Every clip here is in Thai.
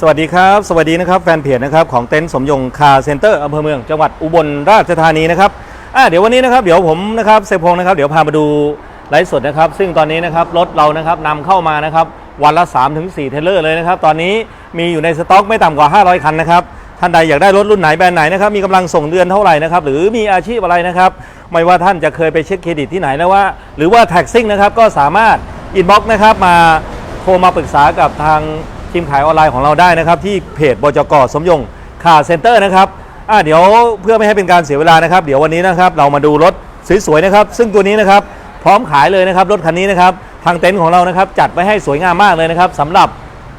สวัสดีครับ สวัสดีนะครับแฟนเพจนะครับของเต็นท์สมยงคาร์เซ็นเตอร์อำเภอเมืองจังหวัดอุบลราชธานีนะครับอ่าเดี๋ยววันนี้นะครับเดี๋ยวผมนะครับเซพงนะครับเดี๋ยวพามาดูไลฟ์สดนะครับ ซึ่งตอนนี้นะครับรถเรานะครับนำเข้ามานะครับวันละ 3-4 เทเลอร์เลยนะครับ ตอนนี้มีอยู่ในสต็อกไม่ต่ำกว่า 500 คันนะครับท่านใดอยากได้รถรุ่นไหนแบรนด์ไหนนะครับมีกำลังส่งเดือนเท่าไหร่นะครับหรือมีอาชีพอะไรนะครับไม่ว่าท่านจะเคยไปเช็คเครดิตที่ไหนแล้วว่า หรือว่าแท็กซิ่งนะครับก็สามารถอินบ็อกซ์นะครับมาโทรมาปรึกษากับทาง ทีมขายออนไลน์ของเราได้นะครับ ที่เพจบจกสมยงคาร์เซ็นเตอร์นะครับอ่าเดี๋ยวเพื่อไม่ให้เป็นการเสียเวลานะครับ เดี๋ยววันนี้นะครับเรามาดูรถสวยๆนะครับ ซึ่งตัวนี้นะครับพร้อมขายเลยนะครับรถคันนี้นะครับทางเต็นท์ของเรานะครับจัดไว้ให้สวยงามมากเลยนะครับสำหรับ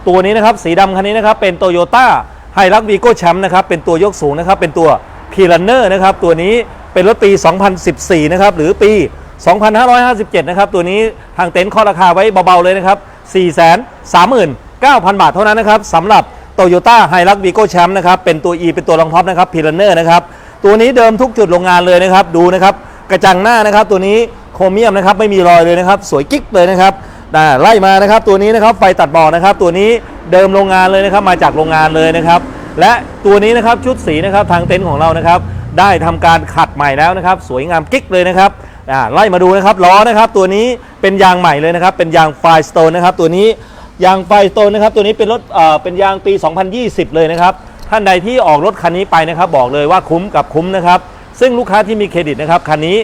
ตัวนี้นะครับสีดำคันนี้นะครับเป็นโตโยต้าไฮรักวีโก้แชมป์นะครับเป็นตัวยกสูงนะครับเป็นตัวพีลันเนอร์นะครับตัวนี้เป็นรถปี 2014 นะครับหรือปี 2557 นะครับตัวนี้ทางเต็นท์เคาะราคาไว้เบาๆเลยนะครับ 9,000 บาทเท่านั้นนะครับสำหรับโตโยต้าไฮรักวีโก้แชมป์นะครับเป็นตัว E เป็นตัวรองท็อปนะครับพีลันเนอร์นะครับตัวนี้เดิมทุกจุดโรงงานเลยนะครับดูนะครับกระจังหน้านะครับตัวนี้โครเมียมนะครับไม่มีรอยเลยนะครับสวยกิ๊กเลยนะครับอ่าไล่มานะครับตัวนี้นะครับไฟตัดหมอกนะครับตัวนี้เดิมโรงงานเลยนะครับมาจากโรงงานเลยนะครับและตัวนี้นะครับชุดสีนะครับทางเต็นท์ของเรานะครับได้ทำการขัดใหม่แล้วนะครับสวยงามกิ๊กเลยนะครับอ่าไล่มาดูนะครับล้อนะครับตัวนี้เป็นยางใหม่เลยนะครับเป็นยางไฟสโตนนะครับตัวนี้ ยางไฟโตนนะครับตัวนี้เป็นรถเอ่อเป็นยางปี 2020 เลยนะครับท่านใดที่ออกรถคันนี้ไปนะครับ บอกเลยว่าคุ้มกับคุ้มนะครับ ซึ่งลูกค้าที่มีเครดิตนะครับคันนี้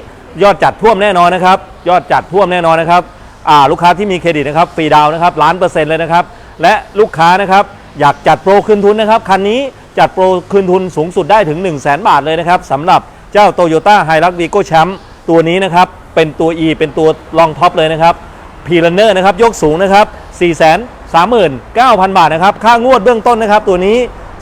ยอดจัดท่วมแน่นอนนะครับ ยอดจัดท่วมแน่นอนนะครับอ่าลูกค้าที่มีเครดิตนะครับฟรีดาวนะครับล้านเปอร์เซ็นต์เลยนะครับ และลูกค้านะครับอยากจัดโปรคืนทุนนะครับคันนี้จัดโปรคืนทุนสูงสุดได้ถึง 1 0 0 0 0แบาทเลยนะครับสำหรับเจ้า t o y ยต้าไฮรักวีโก้แชมป์ตัวนี้นะครับเป็นตัว E เป็นตัวรองท็อปเลยนะครับพีลันเนอร์นะครับยกสูงนะครับ 4 3 9 0 0 0 บาทนะครับ ค่างวดเบื้องต้นนะครับ ตัวนี้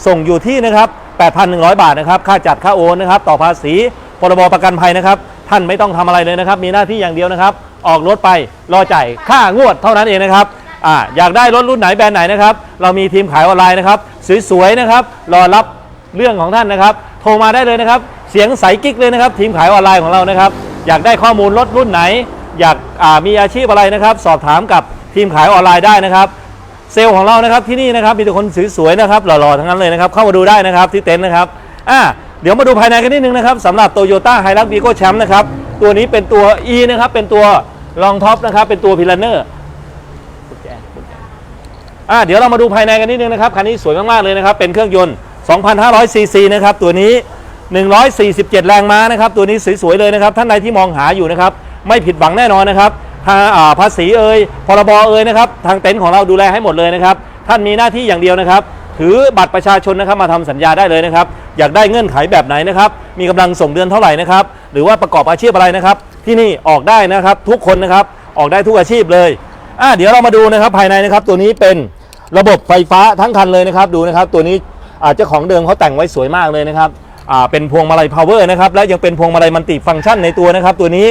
ส่งอยู่ที่นะครับ 8,100 บาทนะครับ ค่าจัดค่าโอนนะครับ ต่อภาษีพรบประกันภัยนะครับ ท่านไม่ต้องทำอะไรเลยนะครับ มีหน้าที่อย่างเดียวนะครับ ออกรถไปรอจ่ายค่างวดเท่านั้นเองนะครับอ่าอยากได้รถรุ่นไหนแบรนด์ไหนนะครับ เรามีทีมขายออนไลน์นะครับสวยๆนะครับ รอรับเรื่องของท่านนะครับ โทรมาได้เลยนะครับ เสียงใสกิ๊กเลยนะครับ ทีมขายออนไลน์ของเรานะครับ อยากได้ข้อมูลรถรุ่นไหน อยากามีอาชีพอะไรนะครับ สอบถามกับ ทีมขายออนไลน์ได้นะครับเซลล์ของเรานะครับที่นี่นะครับมีแต่คนสวยๆนะครับหล่อๆทั้งนั้นเลยนะครับเข้ามาดูได้นะครับที่เต็นท์นะครับอ่าเดี๋ยวมาดูภายในกันนิดนึงนะครับสำหรับโตโยต้าไฮรักวีโก้แชมป์นะครับตัวนี้เป็นตัว E นะครับเป็นตัวรองท็อปนะครับเป็นตัวพิลเนอร์อ่าเดี๋ยวเรามาดูภายในกันนิดนึงนะครับคันนี้สวยมากๆเลยนะครับเป็นเครื่องยนต์ 2,500 ซีซีนะครับตัวนี้ 147 แรงม้านะครับตัวนี้สวยๆเลยนะครับท่านใดที่มองหาอยู่นะครับไม่ผิดหวังแน่นอนนะครับ ภาาษีเอ่ยพรบเอ่ยนะครับทางเต็นท์ของเราดูแลให้หมดเลยนะครับ ท่านมีหน้าที่อย่างเดียวนะครับ ถือบัตรประชาชนนะครับมาทำสัญญาได้เลยนะครับ อยากได้เงื่อนไขแบบไหนนะครับ มีกำลังส่งเดือนเท่าไหร่นะครับ หรือว่าประกอบอาชีพอะไรนะครับ ที่นี่ออกได้นะครับทุกคนนะครับออกได้ทุกอาชีพเลยอ่าเดี๋ยวเรามาดูนะครับภายในนะครับ ตัวนี้เป็นระบบไฟฟ้าทั้งคันเลยนะครับ ดูนะครับ ตัวนี้อาเจ้าของเดิมเขาแต่งไว้สวยมากเลยนะครับอ่าเป็นพวงมาลัยพาวเวอร์นะครับและยังเป็นพวงมาลัยมัลติฟังก์ชันในตัวนะครับ ตัวนี้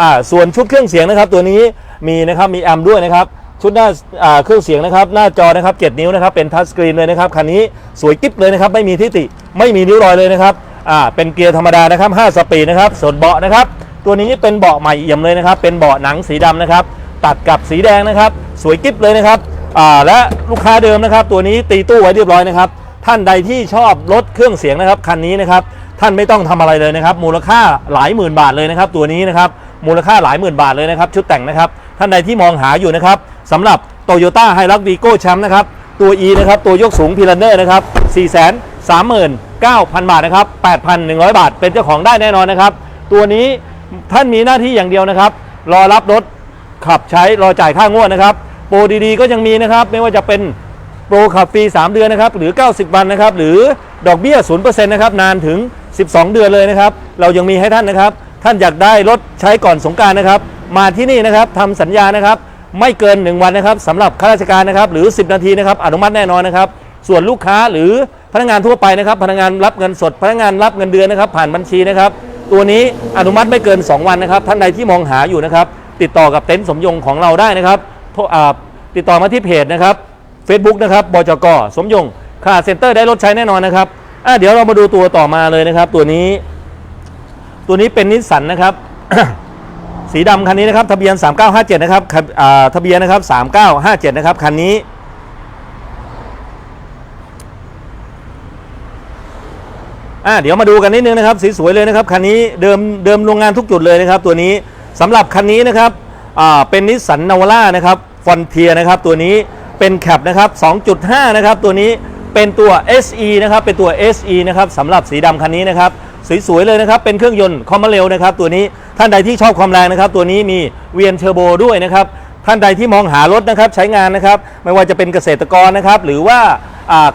อ่าส่วนชุดเครื่องเสียงนะครับ ตัวนี้มีนะครับมีแอมด้วยนะครับชุดหน้าอ่าเครื่องเสียงนะครับ หน้าจอนะครับ7นิ้วนะครับเป็นทัชสกรีนเลยนะครับคันนี้สวยกิ๊บเลยนะครับไม่มีทิฏฐิไม่มีนิ้วรอยเลยนะครับอ่าเป็นเกียร์ธรรมดานะครับ5สปีดนะครับส่วนเบาะนะครับ ตัวนี้เป็นเบาะใหม่เอี่ยมเลยนะครับ เป็นเบาะหนังสีดำนะครับ ตัดกับสีแดงนะครับ สวยกิ๊บเลยนะครับอ่าและลูกค้าเดิมนะครับ ตัวนี้ตีตู้ไว้เรียบร้อยนะครับ ท่านใดที่ชอบรถเครื่องเสียงนะครับคันนี้นะครับท่านไม่ต้องทำอะไรเลยนะครับ มูลค่าหลายหมื่นบาทเลยนะครับ ตัวนี้นะครับ มูลค่าหลายหมื่นบาทเลยนะครับ ชุดแต่งนะครับ ท่านใดที่มองหาอยู่นะครับสำหรับ t o y ยต้าไฮรักวีโก้แชมป์นะครับ ตัว E นะครับ ตัวยกสูงพีลันเนอร์นะครับ4 3 9 0 0 0 บาทนะครับ 8,100 บาท เป็นเจ้าของได้แน่นอนนะครับ ตัวนี้ท่านมีหน้าที่อย่างเดียวนะครับ รอรับรถขับใช้รอจ่ายค่างวดนะครับ โปรดีๆก็ยังมีนะครับ ไม่ว่าจะเป็นโปรขับฟรี 3 เดือนนะครับ หรือ 90 วันนะครับ หรือดอกเบี้ย 0%นะครับ นานถึง 12 เดือนเลยนะครับ เรายังมีให้ท่านนะครับ ท่านอยากได้รถใช้ก่อนสงการนะครับ มาที่นี่นะครับทำสัญญานะครับ ไม่เกิน 1 วันนะครับสำหรับข้าราชการนะครับ หรือ 10 นาทีนะครับ อนุมัติแน่นอนนะครับ ส่วนลูกค้าหรือพนักงานทั่วไปนะครับ พนักงานรับเงินสด พนักงานรับเงินเดือนนะครับ ผ่านบัญชีนะครับ ตัวนี้อนุมัติไม่เกิน 2 วันนะครับ ท่านใดที่มองหาอยู่นะครับ ติดต่อกับเต็นท์สมยงของเราได้นะครับโทรอ่าติดต่อมาที่เพจนะครับ Facebook นะครับบจกสมยงค่าเซ็นเตอร์ได้รถใช้แน่นอนนะครับเดี๋ยวเรามาดูตัวต่อมาเลยนะครับ ตัวนี้ ตัวนี้เป็นนิสสันนะครับ สีดำคันนี้นะครับ ทะเบียน 3957 นะครับทะเบียนนะครับ 3957 นะครับ คันนี้อเดี๋ยวมาดูกันนิดนึงนะครับ สีสวยเลยนะครับ คันนี้เดิมเดิมโรงงานทุกจุดเลยนะครับ ตัวนี้สำหรับคันนี้นะครับเป็นนิสสันนาวล่านะครับฟอนเทียนะครับ ตัวนี้เป็นแคปนะครับ 2.5 นะครับ ตัวนี้เป็นตัว SE นะครับ เป็นตัว SE นะครับสำหรับสีดำคันนี้นะครับ สวยๆเลยนะครับ เป็นเครื่องยนต์คอมมาเรลนะครับ ตัวนี้ท่านใดที่ชอบความแรงนะครับ ตัวนี้มีเวียนเทอร์โบด้วยนะครับ ท่านใดที่มองหารถนะครับ ใช้งานนะครับ ไม่ว่าจะเป็นเกษตรกรนะครับ หรือว่า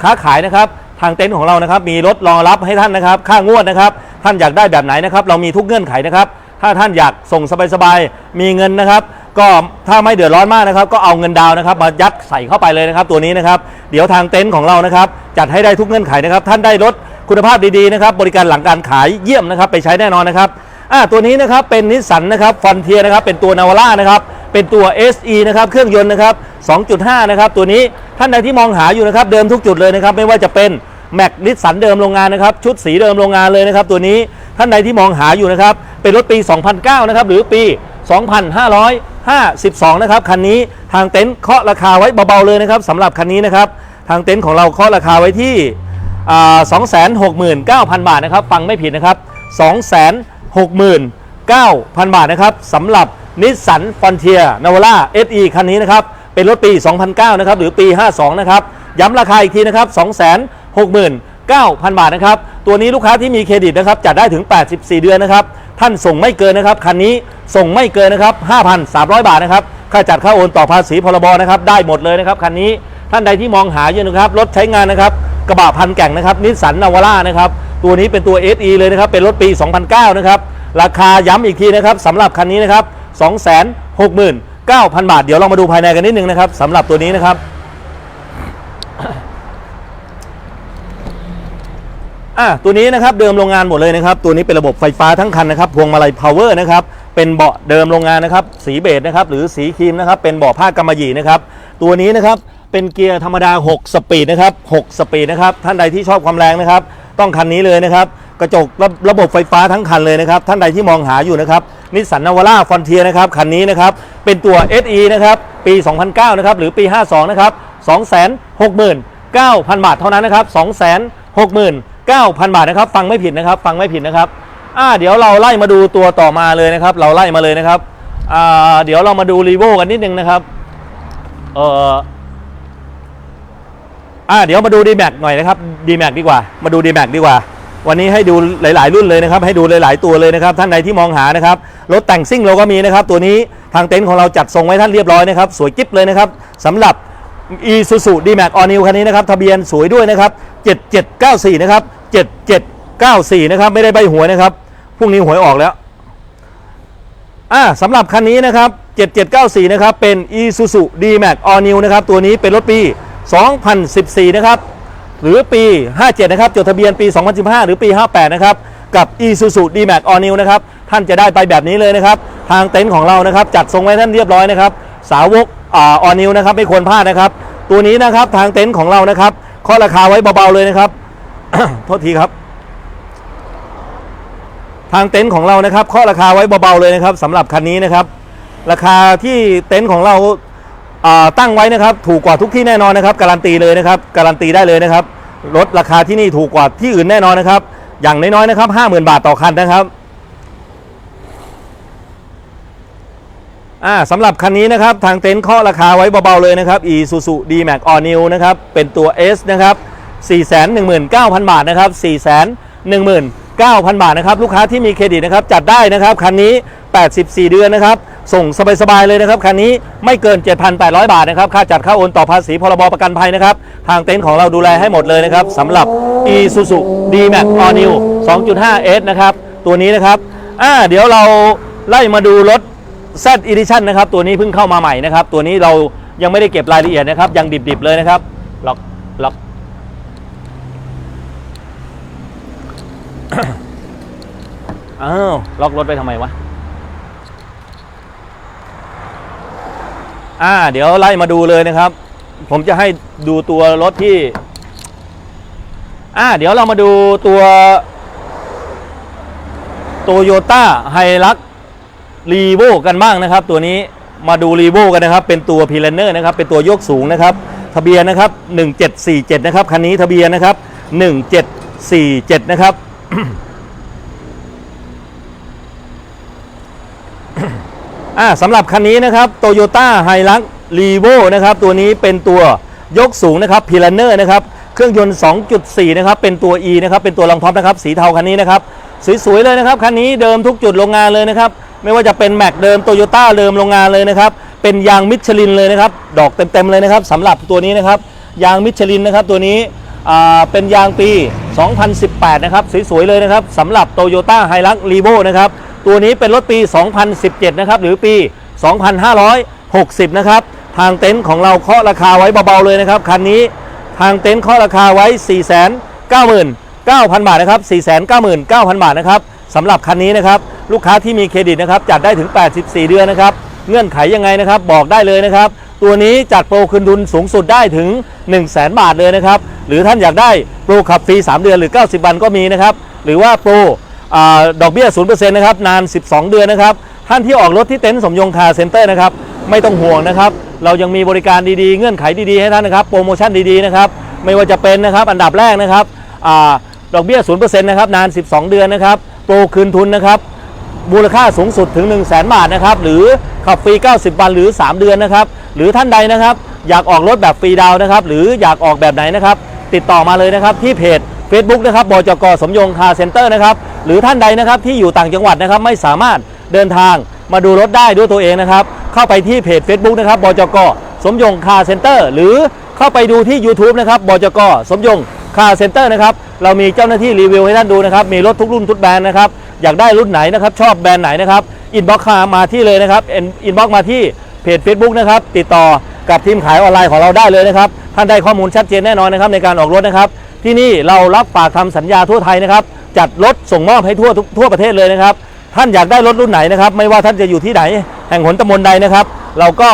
ค้าขายนะครับ ทางเต็นท์ของเรานะครับ มีรถรองรับให้ท่านนะครับ ค่างวดนะครับ ท่านอยากได้แบบไหนนะครับ เรามีทุกเงื่อนไขนะครับ ถ้าท่านอยากส่งสบายๆมีเงินนะครับก็ถ้าไม่เดือดร้อนมากนะครับ ก็เอาเงินดาวนะครับมายัดใส่เข้าไปเลยนะครับ ตัวนี้นะครับ เดี๋ยวทางเต็นท์ของเรานะครับ จัดให้ได้ทุกเงื่อนไขนะครับ ท่านได้รถ คุณภาพดีๆนะครับบริการหลังการขายเยี่ยมนะครับไปใช้แน่นอนนะครับอ่าตัวนี้นะครับเป็นนิสสันนะครับฟอนเทียนะครับเป็นตัวนาวาร่านะครับเป็นตัว SE นะครับเครื่องยนต์นะครับ 2.5 นะครับตัวนี้ท่านใดที่มองหาอยู่นะครับเดิมทุกจุดเลยนะครับไม่ว่าจะเป็นแม็กนิสสันเดิมโรงงานนะครับชุดสีเดิมโรงงานเลยนะครับตัวนี้ท่านใดที่มองหาอยู่นะครับเป็นรถปี 2009 นะครับหรือปี 2552 นะครับคันนี้ทางเต็นท์เคาะราคาไว้เบาๆเลยนะครับสำหรับคันนี้นะครับทางเต็นท์ของเราเคาะราคาไว้ที่ สองแสนหกหมื่นเก้าพันบาทนะครับ ฟังไม่ผิดนะครับสองแสนหกหมื่นเก้าพันบาทนะครับสำหรับนิสสันฟอนเทียนาวาร่าเอสคันนี้นะครับ เป็นรถปี 2009 นะครับ หรือปี 52 นะครับ ย้ำราคาอีกทีนะครับ 269,000 บาทนะครับ ตัวนี้ลูกค้าที่มีเครดิตนะครับจัดได้ถึง 84 เดือนนะครับ ท่านส่งไม่เกินนะครับ คันนี้ส่งไม่เกินนะครับ 5,300 บาทนะครับ ค่าจัดค่าโอนต่อภาษีพรบนะครับ ได้หมดเลยนะครับ คันนี้ ท่านใดที่มองหาอยู่นะครับ รถใช้งานนะครับ กระบะพันแก่งนะครับนิสสันนาวาร่านะครับตัวนี้เป็นตัว SE เลยนะครับเป็นรถปี 2009 นะครับราคาย้ำอีกทีนะครับสำหรับคันนี้นะครับ269,000 บาท เดี๋ยวเรามาดูภายในกันนิดนึงนะครับสำหรับตัวนี้นะครับอะตัวนี้นะครับเดิมโรงงานหมดเลยนะครับตัวนี้เป็นระบบไฟฟ้าทั้งคันนะครับพวงมาลัยพาวเวอร์นะครับเป็นเบาะเดิมโรงงานนะครับสีเบจนะครับหรือสีครีมนะครับเป็นเบาะผ้ากำมะหยี่นะครับตัวนี้นะครับ เป็นเกียร์ธรรมดา 6 สปีดนะครับ 6 สปีดนะครับ ท่านใดที่ชอบความแรงนะครับ ต้องคันนี้เลยนะครับ กระจกระระบบไฟฟ้าทั้งคันเลยนะครับ ท่านใดที่มองหาอยู่นะครับ นิสสันนาวาร่าฟอนเทียนะครับ คันนี้นะครับ เป็นตัว SE นะครับ ปี 2009 นะครับ หรือปี 52 นะครับ 269,000 บาทเท่านั้นนะครับ 269,000 บาทนะครับ ฟังไม่ผิดนะครับ ฟังไม่ผิดนะครับ อ่า เดี๋ยวเราไล่มาดูตัวต่อมาเลยนะครับ เราไล่มาเลยนะครับ อ่า เดี๋ยวเรามาดูรีโวกันนิดนึงนะครับ เอ่อ อ่าเดี๋ยวมาดู d m a x หน่อยนะครับ d m a x ดีกว่า มาดู d m a x ดีกว่า วันนี้ให้ดูหลาย ๆ รุ่นเลยนะครับ ให้ดูหลาย ๆ ตัวเลยนะครับ ท่านใดที่มองหานะครับ รถแต่งซิ่งเราก็มีนะครับ ตัวนี้ทางเต็นท์ของเราจัดทรงไว้ท่านเรียบร้อยนะครับ สวยกิ๊บเลยนะครับสำหรับ e s u s u d m a x All New คันนี้นะครับ ทะเบียนสวยด้วยนะครับ 7794 นะครับ 7794 นะครับ ไม่ได้ใบหวยนะครับ พรุ่งนี้หวยออกแล้ว อ่าสำหรับคันนี้นะครับ 7794 นะครับ เป็น Isuzu D-Max All New นะครับ ตัวนี้เป็นรถปี 2014 นะครับ หรือปี 57 นะครับ จดทะเบียนปี 2015 หรือปี 58 นะครับ กับ Isuzu D-Max All New นะครับ ท่านจะได้ไปแบบนี้เลยนะครับ ทางเต็นท์ของเรานะครับ จัดทรงไว้ท่านเรียบร้อยนะครับ สาวกอ่า All New นะครับ ไม่ควรพลาดนะครับ ตัวนี้นะครับทางเต็นท์ของเรานะครับเคาะราคาไว้เบาๆเลยนะครับ โทษทีครับ ทางเต็นท์ของเรานะครับเคาะราคาไว้เบาๆเลยนะครับสำหรับคันนี้นะครับ ราคาที่เต็นท์ของเรา ตั้งไว้นะครับถูกกว่าทุกที่แน่นอนนะครับการันตีเลยนะครับการันตีได้เลยนะครับลดราคาที่นี่ถูกกว่าที่อื่นแน่นอนนะครับ อย่างน้อยๆนะครับ 50,000 บาทต่อคันนะครับสำหรับคันนี้นะครับทางเต็นท์เคาะราคาไว้เบาๆเลยนะครับ Isuzu D-Max All New นะครับเป็นตัว S นะครับ 419,000 บาทนะครับ 419,000 บาทนะครับ ลูกค้าที่มีเครดิตนะครับจัดได้นะครับคันนี้ 84 เดือนนะครับ ส่งสบายๆเลยนะครับคันนี้ไม่เกิน 7,800 บาทนะครับ ค่าจัดค่าโอนต่อภาษีพรบประกันภัยนะครับ ทางเต็นท์ของเราดูแลให้หมดเลยนะครับสำหรับ Isuzu D-Max All New 2.5 S นะครับ ตัวนี้นะครับอ่าเดี๋ยวเราไล่มาดูรถ Z Edition นะครับ ตัวนี้เพิ่งเข้ามาใหม่นะครับ ตัวนี้เรายังไม่ได้เก็บรายละเอียดนะครับ ยังดิบๆเลยนะครับล็อกล็อกอ้าวล็อกรถไปทำไมวะ อ่า เดี๋ยวไล่มาดูเลยนะครับ ผมจะให้ดูตัวรถที่ อ่า เดี๋ยวเรามาดูตัวโตโยต้าไฮรักรีโวกันบ้างนะครับ ตัวนี้มาดูรีโวกันนะครับ เป็นตัวพีเลนเนอร์นะครับ เป็นตัวยกสูงนะครับ ทะเบียนนะครับ 1747 นะครับ คันนี้ทะเบียนนะครับ 1747 นะครับ อ่าสำหรับคันนี้นะครับ Toyota h i l u x r e v o นะครับ ตัวนี้เป็นตัวยกสูงนะครับ p i l a n e r นะครับ เครื่องยนต์ 2.4 นะครับ เป็นตัว E นะครับ เป็นตัวรองท็อปนะครับ สีเทาคันนี้นะครับ สวยๆเลยนะครับ คันนี้เดิมทุกจุดโรงงานเลยนะครับ ไม่ว่าจะเป็นแม็กเดิมโตโยต้าเดิมโรงงานเลยนะครับ เป็นยางมิชลินเลยนะครับ ดอกเต็มๆเลยนะครับสำหรับตัวนี้นะครับ ยางมิชลินนะครับ ตัวนี้อ่าเป็นยางปี 2018 นะครับ สวยๆเลยนะครับสำหรับ Toyota h i l u x r e v o นะครับ ตัวนี้เป็นรถปี 2017 นะครับ หรือปี 2560 นะครับ ทางเต็นท์ของเราเคาะราคาไว้เบาๆเลยนะครับ คันนี้ทางเต็นท์เคาะราคาไว้ 499,000 บาทนะครับ 499,000 บาทนะครับสำหรับคันนี้นะครับ ลูกค้าที่มีเครดิตนะครับ จัดได้ถึง 84 เดือนนะครับ เงื่อนไขยังไงนะครับ บอกได้เลยนะครับ ตัวนี้จัดโปรคืนทุนสูงสุดได้ถึง 1 0 0 0 0แบาทเลยนะครับ หรือท่านอยากได้โปรขับฟรี 3 เดือนหรือ 90 วันก็มีนะครับ หรือว่าโปร ดอกเบี้ย 0%นะครับ นาน 12 เดือนนะครับ ท่านที่ออกรถที่เต็นท์สมยงคาเซ็นเตอร์นะครับ ไม่ต้องห่วงนะครับ เรายังมีบริการดีๆ เงื่อนไขดีๆ ให้ท่านนะครับ โปรโมชั่นดีๆ นะครับ ไม่ว่าจะเป็นนะครับ อันดับแรกนะครับอดอกเบี้ย 0%นะครับ นาน 12 เดือนนะครับ โปรคืนทุนนะครับ มูลค่าสูงสุดถึง 1 0 0 0 0แบาทนะครับ หรือขับฟรี 90 วัน หรือ 3 เดือนนะครับ หรือท่านใดนะครับ อยากออกรถแบบฟรีดาวนะครับ หรืออยากออกแบบไหนนะครับ ติดต่อมาเลยนะครับ ที่เพจ Facebook นะครับ บจกสมยงคาเซ็นเตอร์นะครับ หรือท่านใดนะครับที่อยู่ต่างจังหวัดนะครับไม่สามารถเดินทางมาดูรถได้ด้วยตัวเองนะครับ เข้าไปที่เพจ Facebook นะครับบจกสมยงคาร์เซ็นเตอร์หรือเข้าไปดูที่ YouTube นะครับบจกสมยงคาร์เซ็นเตอร์นะครับเรามีเจ้าหน้าที่รีวิวให้ท่านดูนะครับ มีรถทุกรุ่นทุกแบรนด์นะครับ อยากได้รุ่นไหนนะครับ ชอบแบรนด์ไหนนะครับอินบ็อกซ์มาที่เลยนะครับอินบ็อกซ์มาที่เพจ Facebook นะครับ ติดต่อกับทีมขายออนไลน์ของเราได้เลยนะครับ ท่านได้ข้อมูลชัดเจนแน่นอนนะครับในการออกรถนะครับ ที่นี่เรารับฝากทำสัญญาทั่วไทยนะครับ จัดรถส่งมอบให้ทั่วทุกทั่วประเทศเลยนะครับ ท่านอยากได้รถรุ่นไหนนะครับ ไม่ว่าท่านจะอยู่ที่ไหน แห่งหนตำบลใดนะครับ เราก็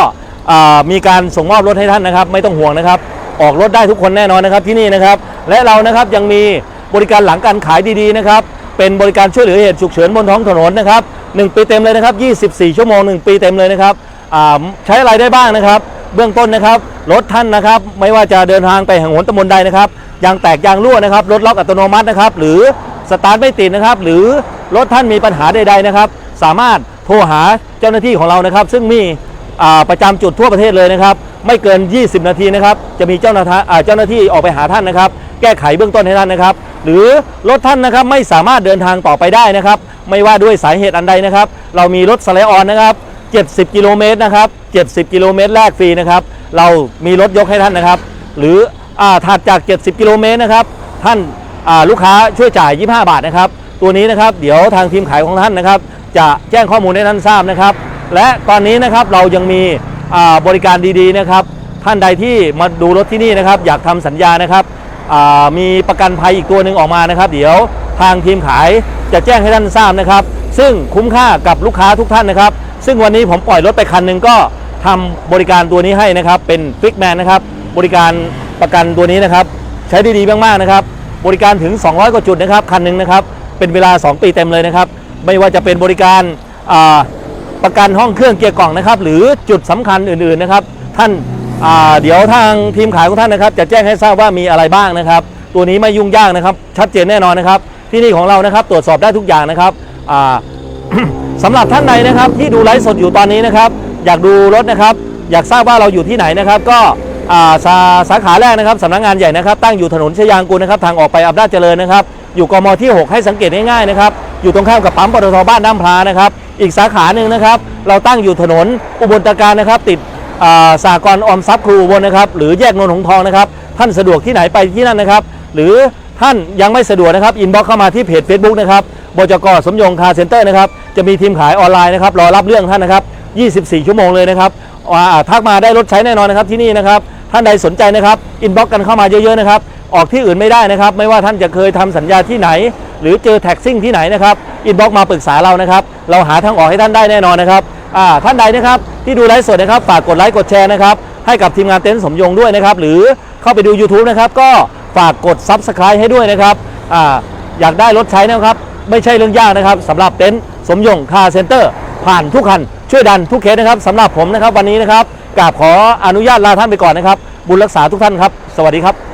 มีการส่งมอบรถให้ท่านนะครับ ไม่ต้องห่วงนะครับ ออกรถได้ทุกคนแน่นอนนะครับที่นี่นะครับ และเรานะครับยังมีบริการหลังการขายดีๆนะครับ เป็นบริการช่วยเหลือเหตุฉุกเฉินบนท้องถนนนะครับ1ปีเต็มเลยนะครับ 24 ชั่วโมง 1 ปีเต็มเลยนะครับใช้อะไรได้บ้างนะครับ เบื้องต้นนะครับรถท่านนะครับ ไม่ว่าจะเดินทางไปแห่งหนตำบลใดนะครับยางแตกยางรั่วนะครับรถล็อกอัตโนมัตินะครับ หรือ สตาร์ทไม่ติดนะครับ หรือรถท่านมีปัญหาใดๆนะครับ สามารถโทรหาเจ้าหน้าที่ของเรานะครับ ซึ่งมีประจำจุดทั่วประเทศเลยนะครับ ไม่เกิน 20 นาทีนะครับ จะมีเจ้าหน้าเจ้าหน้าที่ออกไปหาท่านนะครับ แก้ไขเบื้องต้นให้ท่านนะครับ หรือรถท่านนะครับไม่สามารถเดินทางต่อไปได้นะครับ ไม่ว่าด้วยสาเหตุอันใดนะครับ เรามีรถสไลด์ออนนะครับ70 กิโลเมตรนะครับ 70 กิโลเมตรแรกฟรีนะครับ เรามีรถยกให้ท่านนะครับ หรืออถัดจาก 70 กิโลเมตรนะครับ ท่าน ลูกค้าช่วยจ่าย 25 บาทนะครับ ตัวนี้นะครับเดี๋ยวทางทีมขายของท่านนะครับ จะแจ้งข้อมูลให้ท่านทราบนะครับ และตอนนี้นะครับเรายังมีบริการดีๆนะครับ ท่านใดที่มาดูรถที่นี่นะครับ อยากทำสัญญานะครับมีประกันภัยอีกตัวหนึ่งออกมานะครับ เดี๋ยวทางทีมขายจะแจ้งให้ท่านทราบนะครับ ซึ่งคุ้มค่ากับลูกค้าทุกท่านนะครับ ซึ่งวันนี้ผมปล่อยรถไปคันหนึ่งก็ทำบริการตัวนี้ให้นะครับ เป็นฟิกแมนนะครับ บริการประกันตัวนี้นะครับ ใช้ด้ดีมากๆนะครับ บริการถึง 200 กว่าจุดนะครับคันหนึ่งนะครับเป็นเวลา 2 ปีเต็มเลยนะครับ ไม่ว่าจะเป็นบริการประกันห้องเครื่องเกียร์กล่องนะครับ หรือจุดสำคัญอื่นๆนะครับ ท่านาเดี๋ยวทางทีมขายของท่านนะครับ จะแจ้งให้ทราบว่ามีอะไรบ้างนะครับ ตัวนี้ไม่ยุ่งยากนะครับ ชัดเจนแน่นอนนะครับ ที่นี่ของเรานะครับ ตรวจสอบได้ทุกอย่างนะครับอ่าสำหรับท่านใดนะครับ ที่ดูไลฟ์สดอยู่ตอนนี้นะครับ อยากดูรถนะครับ อยากทราบว่าเราอยู่ที่ไหนนะครับ ก็ สาสาขาแรกนะครับสำนักงานใหญ่นะครับ ตั้งอยู่ถนนชยางกูลนะครับ ทางออกไปอำนาจเจริญนะครับ อยู่กมที่ 6 ให้สังเกตง่ายๆนะครับ อยู่ตรงข้ามกับปั๊มปตทบ้านน้ำพลานะครับ อีกสาขาหนึ่งนะครับ เราตั้งอยู่ถนนอุบลตะการนะครับ ติดสากรณ์ออมทรัพย์ครูอุบลนะครับ หรือแยกนนทหงทองนะครับ ท่านสะดวกที่ไหนไปที่นั่นนะครับ หรือท่านยังไม่สะดวกนะครับ อินบ็อกเข้ามาที่เพจ Facebook นะครับบจกสมยงคาเซ็นเตอร์นะครับ จะมีทีมขายออนไลน์นะครับ รอรับเรื่องท่านนะครับ 24 ชั่วโมงเลยนะครับ ทักมาได้รถใช้แน่นอนนะครับที่นี่นะครับท่านใดสนใจนะครับอินบ็อกกันเข้ามาเยอะๆนะครับออกที่อื่นไม่ได้นะครับ ไม่ว่าท่านจะเคยทำสัญญาที่ไหน หรือเจอแท็กซิ่งที่ไหนนะครับอินบ็อกมาปรึกษาเรานะครับเราหาทางออกให้ท่านได้แน่นอนนะครับท่านใดนะครับที่ดูไลฟ์สดนะครับฝากกดไลค์กดแชร์นะครับให้กับทีมงานเต็นท์สมยงด้วยนะครับหรือเข้าไปดู YouTube นะครับก็ฝากกด Subscribe ให้ด้วยนะครับออยากได้รถใช้นะครับ ไม่ใช่เรื่องยากนะครับสำหรับเต็นท์สมยงคาร์เซ็นเตอร์ผ่านทุกคัน ช่วยดันทุกเคสนะครับสำหรับผมนะครับวันนี้นะครับกราบขออนุญาตลาท่านไปก่อนนะครับ บุญรักษาทุกท่านครับ สวัสดีครับ